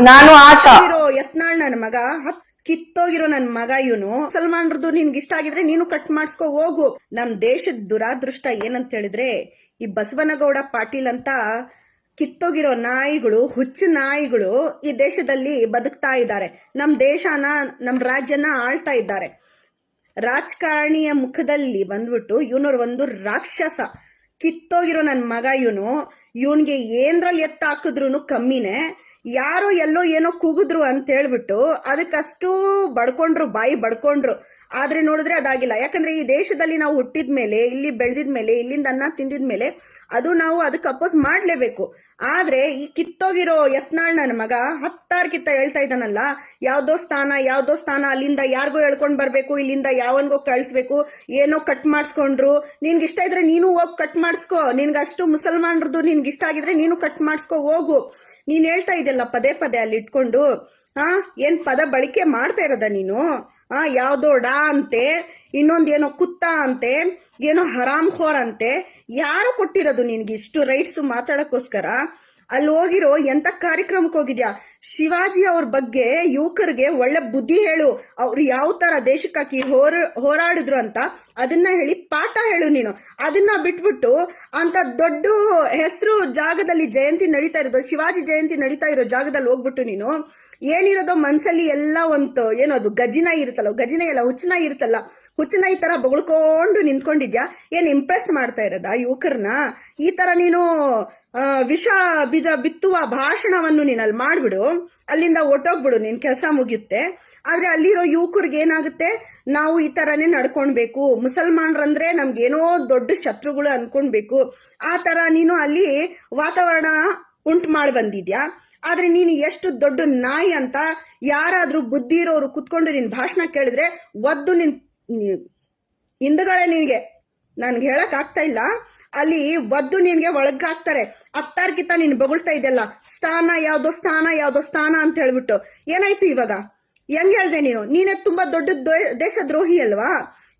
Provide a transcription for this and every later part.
ನಾನು ಆಶಾ. ಯತ್ನಾಳ್ ನನ್ನ ಮಗ ಕಿತ್ತೋಗಿರೋ ನನ್ ಮಗ ಇವನು. ಮುಸಲ್ಮಾನ್ರದ್ದು ನಿನ್ಗೆ ಇಷ್ಟ ಆಗಿದ್ರೆ ನೀನು ಕಟ್ ಮಾಡಿಸ್ಕೊ ಹೋಗು. ನಮ್ ದೇಶದ ದುರಾದೃಷ್ಟ ಏನಂತ ಹೇಳಿದ್ರೆ, ಈ ಬಸವನಗೌಡ ಪಾಟೀಲ್ ಅಂತ ಕಿತ್ತೋಗಿರೋ ನಾಯಿಗಳು, ಹುಚ್ಚು ನಾಯಿಗಳು ಈ ದೇಶದಲ್ಲಿ ಬದುಕ್ತಾ ಇದ್ದಾರೆ. ನಮ್ ದೇಶನ, ನಮ್ ರಾಜ್ಯನ ಆಳ್ತಾ ಇದ್ದಾರೆ. ರಾಜಕಾರಣಿಯ ಮುಖದಲ್ಲಿ ಬಂದ್ಬಿಟ್ಟು ಇವನವ್ರ ಒಂದು ರಾಕ್ಷಸ. ಕಿತ್ತೋಗಿರೋ ನನ್ನ ಮಗ ಇವನು. ಇವನ್ಗೆ ಏನ್ರಲ್ಲಿ ಎತ್ತ ಹಾಕಿದ್ರು ಕಮ್ಮಿನೇ. ಯಾರೋ ಎಲ್ಲೋ ಏನೋ ಕೂಗಿದ್ರು ಅಂತ ಹೇಳ್ಬಿಟ್ಟು ಅದಕ್ಕಷ್ಟು ಬಡ್ಕೊಂಡ್ರು ಬಾಯಿ ಬಡ್ಕೊಂಡ್ರು. ಆದ್ರೆ ನೋಡಿದ್ರೆ ಅದಾಗಿಲ್ಲ. ಯಾಕಂದ್ರೆ ಈ ದೇಶದಲ್ಲಿ ನಾವು ಹುಟ್ಟಿದ ಮೇಲೆ, ಇಲ್ಲಿ ಬೆಳೆದಿದ ಮೇಲೆ, ಇಲ್ಲಿಂದ ಅನ್ನ ತಿಂದಿದ ಮೇಲೆ ಅದು ನಾವು ಅದಕ್ಕೆ ಅಪೋಸ್ ಮಾಡ್ಲೇಬೇಕು. ಆದ್ರೆ ಈ ಕಿತ್ತೋಗಿರೋ ಯತ್ನಾಳ್ ನನ್ನ ಮಗ ಹತ್ತಾರು ಕಿತ್ತ ಹೇಳ್ತಾ ಇದ್ದಾನಲ್ಲ, ಯಾವ್ದೋ ಸ್ಥಾನ ಯಾವ್ದೋ ಸ್ಥಾನ, ಅಲ್ಲಿಂದ ಯಾರಿಗೋ ಹೇಳ್ಕೊಂಡ್ ಬರ್ಬೇಕು, ಇಲ್ಲಿಂದ ಯಾವನ್ಗೋ ಕಳಿಸ್ಬೇಕು, ಏನೋ ಕಟ್ ಮಾಡಿಸ್ಕೊಂಡ್ರು. ನಿನ್ಗೆ ಇಷ್ಟ ಇದ್ರೆ ನೀನು ಹೋಗಿ ಕಟ್ ಮಾಡಿಸ್ಕೋ. ನಿನ್ಗೆ ಅಷ್ಟು ಮುಸಲ್ಮಾನ್ರದ್ದು ನಿನ್ಗೆ ಇಷ್ಟ ಆಗಿದ್ರೆ ನೀನು ಕಟ್ ಮಾಡಿಸ್ಕೋ, ಹೋಗು. ನೀನ್ ಹೇಳ್ತಾ ಇದೆಯಲ್ಲ ಪದೇ ಪದೇ ಅಲ್ಲಿ ಇಟ್ಕೊಂಡು ಹಾ ಏನ್ ಪದ ಬಳಕೆ ಮಾಡ್ತಾ ಇರೋದ ನೀನು? ಆ, ಯಾವ್ದೋ ಡಾ ಅಂತೆ, ಇನ್ನೊಂದ್ ಏನೋ ಕುತ್ತ ಅಂತೆ, ಏನೋ ಹರಾಮ್ ಖೋರ್ ಅಂತೆ, ಯಾರು ಕೊಟ್ಟಿರೋದು ನಿನ್ಗೆ ಇಷ್ಟು ರೈಟ್ಸ್ ಮಾತಾಡಕ್ಕೋಸ್ಕರ? ಅಲ್ಲಿ ಹೋಗಿರೋ ಎಂತ ಕಾರ್ಯಕ್ರಮಕ್ಕೆ ಹೋಗಿದ್ಯಾ? ಶಿವಾಜಿ ಅವ್ರ ಬಗ್ಗೆ ಯುವಕರಿಗೆ ಒಳ್ಳೆ ಬುದ್ಧಿ ಹೇಳು. ಅವ್ರು ಯಾವ ತರ ದೇಶಕ್ಕಾಕಿ ಹೋರ, ಹೋರಾಡಿದ್ರು ಅಂತ ಅದನ್ನ ಹೇಳಿ ಪಾಠ ಹೇಳು ನೀನು. ಅದನ್ನ ಬಿಟ್ಬಿಟ್ಟು ಅಂತ ದೊಡ್ಡ ಹೆಸರು ಜಾಗದಲ್ಲಿ ಜಯಂತಿ ನಡೀತಾ ಇರೋದು, ಶಿವಾಜಿ ಜಯಂತಿ ನಡೀತಾ ಇರೋ ಜಾಗದಲ್ಲಿ ಹೋಗ್ಬಿಟ್ಟು ನೀನು, ಏನಿರೋದೋ ಮನ್ಸಲ್ಲಿ ಎಲ್ಲ ಒಂದು ಏನದು ಗಜಿನ ಇರುತ್ತಲ್ಲ, ಗಜಿನ ಎಲ್ಲ ಹುಚ್ಚನ ಇರುತ್ತಲ್ಲ, ಹುಚ್ಚನ ಈ ತರ ಬೊಗಳ್ಕೊಂಡು ನಿಂತ್ಕೊಂಡಿದ್ಯಾ? ಏನ್ ಇಂಪ್ರೆಸ್ ಮಾಡ್ತಾ ಇರೋದಾ ಯುವಕರನ್ನ? ಈ ತರ ನೀನು ವಿಷ ಬೀಜ ಬಿತ್ತುವ ಭಾಷಣವನ್ನು ನೀನು ಅಲ್ಲಿ ಮಾಡ್ಬಿಡು. ಅಲ್ಲಿಂದ ಒಟ್ಟೋಗ್ಬಿಡು. ನಿನ್ ಕೆಲಸ ಮುಗಿಯುತ್ತೆ. ಆದ್ರೆ ಅಲ್ಲಿರೋ ಯುವಕರಿಗೆ ಏನಾಗುತ್ತೆ? ನಾವು ಈ ತರನೇ ನಡ್ಕೊಳ್ಬೇಕು ಮುಸಲ್ಮಾನ್ರಂದ್ರೆ ನಮ್ಗೇನೋ ದೊಡ್ಡ ಶತ್ರುಗಳು ಅನ್ಕೊಳ್ಬೇಕು ಆ ತರ ನೀನು ಅಲ್ಲಿ ವಾತಾವರಣ ಉಂಟು ಮಾಡಿ ಬಂದಿದ್ಯಾ? ಆದ್ರೆ ನೀನು ಎಷ್ಟು ದೊಡ್ಡ ನಾಯಿ ಅಂತ ಯಾರಾದ್ರೂ ಬುದ್ಧಿ ಇರೋರು ಕುತ್ಕೊಂಡು ನಿನ್ ಭಾಷಣ ಕೇಳಿದ್ರೆ ಒದ್ದು ನಿನ್ ಹಿಂದುಗಳೇ ನಿನಗೆ ನನ್ಗೆ ಹೇಳಕ್ ಇಲ್ಲ. ಅಲ್ಲಿ ಒದ್ದು ನಿನ್ಗೆ ಒಳಗ್ ಹಾಕ್ತಾರೆ. ಅತ್ತಾರ್ಕಿತ ನೀನ್ ಬೊಗಳ್ತಾ ಇದೆಯಲ್ಲ, ಸ್ಥಾನ ಯಾವ್ದೋ ಸ್ಥಾನ ಯಾವ್ದೋ ಸ್ಥಾನ ಅಂತ ಹೇಳ್ಬಿಟ್ಟು. ಏನಾಯ್ತು ಇವಾಗ? ಹೆಂಗ್ ಹೇಳ್ದೆ ನೀನು? ನೀನೇ ತುಂಬಾ ದೊಡ್ಡ ದೇಶ ದೇಶದ್ರೋಹಿ ಅಲ್ವಾ?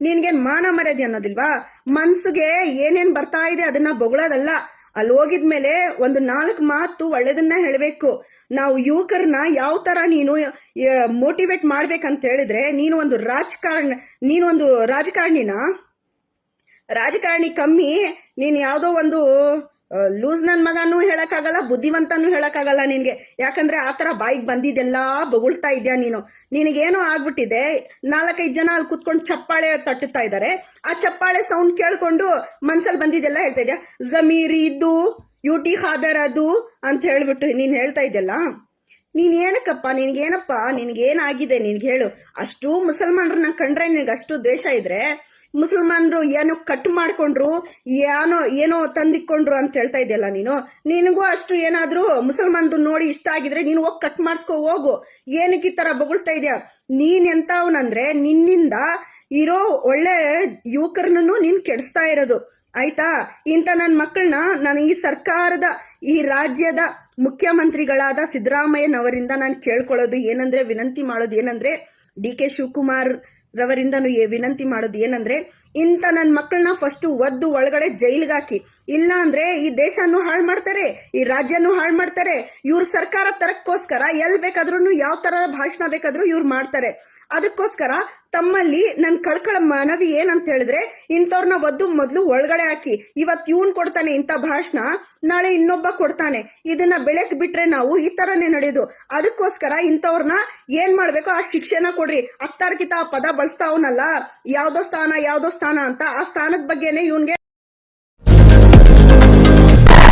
ನಿನ್ಗೇನ್ ಮಾನ ಮರ್ಯಾದೆ ಅನ್ನೋದಿಲ್ವಾ? ಮನ್ಸಿಗೆ ಏನೇನ್ ಬರ್ತಾ ಇದೆ ಅದನ್ನ ಬೊಗಳೋದಲ್ಲ. ಅಲ್ಲಿ ಹೋಗಿದ್ಮೇಲೆ ಒಂದು ನಾಲ್ಕು ಮಾತು ಒಳ್ಳೇದನ್ನ ಹೇಳಬೇಕು. ನಾವು ಯುವಕರನ್ನ ಯಾವ ತರ ನೀನು ಮೋಟಿವೇಟ್ ಮಾಡ್ಬೇಕಂತ ಹೇಳಿದ್ರೆ, ನೀನು ಒಂದು ರಾಜಕಾರಣ, ನೀನು ಒಂದು ರಾಜಕಾರಣಿನ? ರಾಜಕಾರಣಿ ಕಮ್ಮಿ, ನೀನ್ ಯಾವ್ದೋ ಒಂದು ಲೂಸ್ ನನ್ ಮಗನೂ ಹೇಳಕ್ಕಾಗಲ್ಲ, ಬುದ್ಧಿವಂತನೂ ಹೇಳಕ್ಕಾಗಲ್ಲ ನಿನ್ಗೆ. ಯಾಕಂದ್ರೆ ಆತರ ಬಾಯಿಗೆ ಬಂದಿದ್ದೆಲ್ಲ ಬೊಗಳ್ತಾ ಇದ್ಯಾ ನೀನು. ನಿನಗೇನೋ ಆಗ್ಬಿಟ್ಟಿದೆ, ನಾಲ್ಕೈದು ಜನ ಅಲ್ಲಿ ಕುತ್ಕೊಂಡು ಚಪ್ಪಾಳೆ ತಟ್ಟುತ್ತಾ ಇದ್ದಾರೆ ಆ ಚಪ್ಪಾಳೆ ಸೌಂಡ್ ಕೇಳ್ಕೊಂಡು ಮನ್ಸಲ್ಲಿ ಬಂದಿದ್ದೆಲ್ಲ ಹೇಳ್ತಾ ಇದ್ಯಾ? ಜಮೀರಿ ಇದ್ದು ಯೂಟಿ ಹಾದರ್ ಅದು ಅಂತ ಹೇಳ್ಬಿಟ್ಟು ನೀನ್ ಹೇಳ್ತಾ ಇದ್ದೆಲ್ಲ ನೀನ್ ಏನಕ್ಕಪ್ಪ ನಿನ್ಗೇನಪ್ಪ? ನಿನ್ಗೇನಾಗಿದೆ? ನಿನ್ಗೆ ಹೇಳು. ಅಷ್ಟು ಮುಸಲ್ಮಾನರನ್ನ ಕಂಡ್ರೆ ನಿನ್ಗೆ ಅಷ್ಟು ದ್ವೇಷ ಇದ್ರೆ ಮುಸಲ್ಮಾನರು ಏನೋ ಕಟ್ ಮಾಡ್ಕೊಂಡ್ರು, ಏನೋ ಏನೋ ತಂದಿಕ್ಕೊಂಡ್ರು ಅಂತ ಹೇಳ್ತಾ ಇದೆಯಲ್ಲ ನೀನು? ನಿನಗೂ ಅಷ್ಟು ಏನಾದ್ರೂ ಮುಸಲ್ಮಾನ್ದು ನೋಡಿ ಇಷ್ಟ ಆಗಿದ್ರೆ ನೀನು ಹೋಗಿ ಕಟ್ ಮಾಡಿಸ್ಕೊ ಹೋಗು. ಏನಕ್ಕೆ ಈ ತರ ಬೊಗಳ್ತಾ ಇದೆಯಾ? ನೀನ್ ಎಂತವನಂದ್ರೆ ನಿನ್ನಿಂದ ಇರೋ ಒಳ್ಳೆ ಯುವಕರನ್ನು ನೀನ್ ಕೆಡಿಸ್ತಾ ಇರೋದು. ಆಯ್ತಾ? ಇಂಥ ನನ್ನ ಮಕ್ಕಳನ್ನ ನಾನು ಈ ಸರ್ಕಾರದ, ಈ ರಾಜ್ಯದ ಮುಖ್ಯಮಂತ್ರಿಗಳಾದ ಸಿದ್ದರಾಮಯ್ಯನವರಿಂದ ನಾನು ಕೇಳ್ಕೊಳ್ಳೋದು ಏನಂದ್ರೆ, ವಿನಂತಿ ಮಾಡೋದು ಏನಂದ್ರೆ ಡಿ ಕೆ ಶಿವಕುಮಾರ್ ಏ- ವಿನಂತಿ ಮಾಡೋದು ಏನಂದ್ರೆ, ಇಂಥ ನನ್ನ ಮಕ್ಕಳನ್ನ ಫಸ್ಟ್ ಒದ್ದು ಒಳಗಡೆ ಜೈಲಿಗೆ ಹಾಕಿ. ಇಲ್ಲ ಅಂದ್ರೆ ಈ ದೇಶನೂ ಹಾಳು ಮಾಡ್ತಾರೆ, ಈ ರಾಜ್ಯನೂ ಹಾಳು ಮಾಡ್ತಾರೆ, ಇವ್ರ ಸರ್ಕಾರ ತರಕ್ಕೋಸ್ಕರ ಎಲ್ಲಿ ಬೇಕಾದ್ರೂ ಯಾವ ತರ ಭಾಷಣ ಬೇಕಾದ್ರೂ ಇವ್ರು ಮಾಡ್ತಾರೆ. ಅದಕ್ಕೋಸ್ಕರ ತಮ್ಮಲ್ಲಿ ನನ್ ಕಳ್ಕಳ ಮನವಿ ಏನಂತ ಹೇಳಿದ್ರೆ ಇಂಥವ್ರನ್ನ ಒದ್ದು ಮೊದ್ಲು ಒಳಗಡೆ ಹಾಕಿ. ಇವತ್ ಇವನ್ ಕೊಡ್ತಾನೆ ಇಂಥ ಭಾಷಣ, ನಾಳೆ ಇನ್ನೊಬ್ಬ ಕೊಡ್ತಾನೆ. ಇದನ್ನ ಬೆಳಕ್ ಬಿಟ್ರೆ ನಾವು ಈ ತರನೇ ನಡೆಯೋದು. ಅದಕ್ಕೋಸ್ಕರ ಇಂಥವ್ರನ್ನ ಏನ್ ಮಾಡ್ಬೇಕು ಆ ಶಿಕ್ಷೆನ ಕೊಡ್ರಿ. ಅತ್ತಾರ್ಕಿತ ಆ ಪದ ಬಳಸ್ತಾವನಲ್ಲ ಯಾವ್ದೋ ಸ್ಥಾನ ಯಾವ್ದೋ ಸ್ಥಾನ ಅಂತ ಆ ಸ್ಥಾನದ ಬಗ್ಗೆನೆ ಇವನ್ಗೆ